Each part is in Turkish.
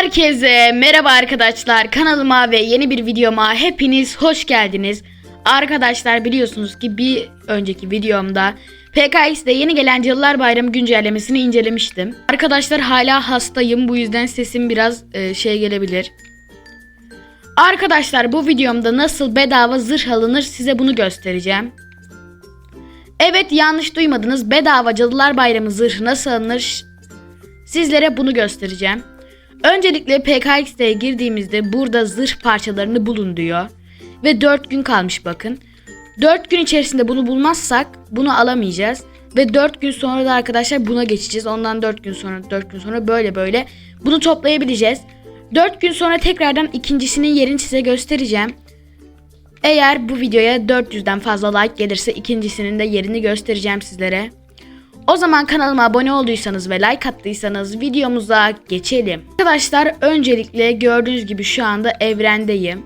Herkese merhaba arkadaşlar. Kanalıma ve yeni bir videoma hepiniz hoş geldiniz. Arkadaşlar biliyorsunuz ki bir önceki videomda PKX'de yeni gelen Cadılar Bayramı güncellemesini incelemiştim. Arkadaşlar hala hastayım bu yüzden sesim biraz e, şey gelebilir. Arkadaşlar bu videomda nasıl bedava zırh alınır size bunu göstereceğim. Evet yanlış duymadınız bedava Cadılar Bayramı zırhı nasıl alınır sizlere bunu göstereceğim. Öncelikle PKX'de girdiğimizde burada zırh parçalarını bulun diyor. Ve 4 gün kalmış bakın. 4 gün içerisinde bunu bulmazsak bunu alamayacağız. Ve 4 gün sonra da arkadaşlar buna geçeceğiz. Ondan 4 gün sonra 4 gün sonra böyle böyle bunu toplayabileceğiz. 4 gün sonra tekrardan ikincisinin yerini size göstereceğim. Eğer bu videoya 400'den fazla like gelirse ikincisinin de yerini göstereceğim sizlere. O zaman kanalıma abone olduysanız ve like attıysanız videomuza geçelim. Arkadaşlar öncelikle gördüğünüz gibi şu anda evrendeyim.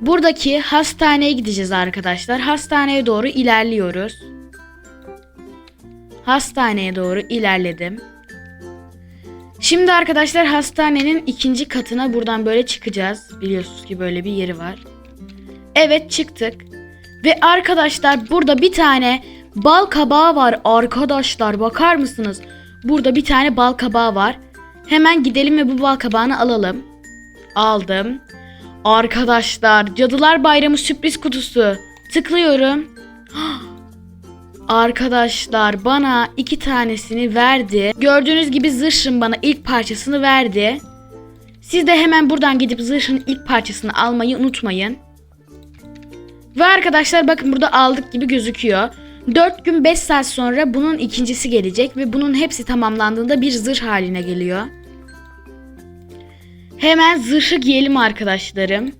Buradaki hastaneye gideceğiz arkadaşlar. Hastaneye doğru ilerliyoruz. Hastaneye doğru ilerledim. Şimdi arkadaşlar hastanenin ikinci katına buradan böyle çıkacağız. Biliyorsunuz ki böyle bir yeri var. Evet çıktık. Ve arkadaşlar burada bir tane bal kabağı var arkadaşlar bakar mısınız? Burada bir tane bal kabağı var. Hemen gidelim ve bu bal kabağını alalım. Aldım. Arkadaşlar Cadılar Bayramı sürpriz kutusu. Tıklıyorum. Arkadaşlar bana iki tanesini verdi. Gördüğünüz gibi zırhın bana ilk parçasını verdi. Siz de hemen buradan gidip zırhın ilk parçasını almayı unutmayın. Ve arkadaşlar bakın burada aldık gibi gözüküyor. 4 gün 5 saat sonra bunun ikincisi gelecek ve bunun hepsi tamamlandığında bir zırh haline geliyor. Hemen zırhı giyelim arkadaşlarım.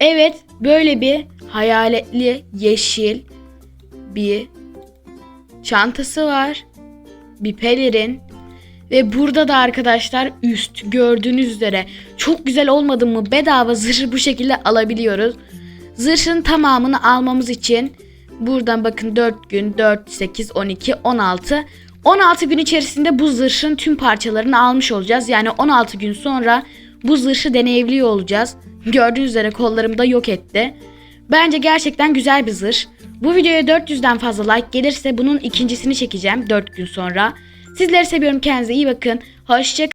Evet böyle bir hayaletli yeşil bir çantası var. Bir pelerin ve burada da arkadaşlar üst gördüğünüz üzere çok güzel olmadı mı bedava zırhı bu şekilde alabiliyoruz. Zırhın tamamını almamız için buradan bakın 4 gün 4, 8, 12, 16 16 gün içerisinde bu zırhın tüm parçalarını almış olacağız. Yani 16 gün sonra bu zırhı deneyimliyor olacağız. Gördüğünüz üzere kollarımda yok etti. Bence gerçekten güzel bir zırh. Bu videoya 400'den fazla like gelirse bunun ikincisini çekeceğim 4 gün sonra. Sizleri seviyorum kendinize iyi bakın. Hoşçakalın.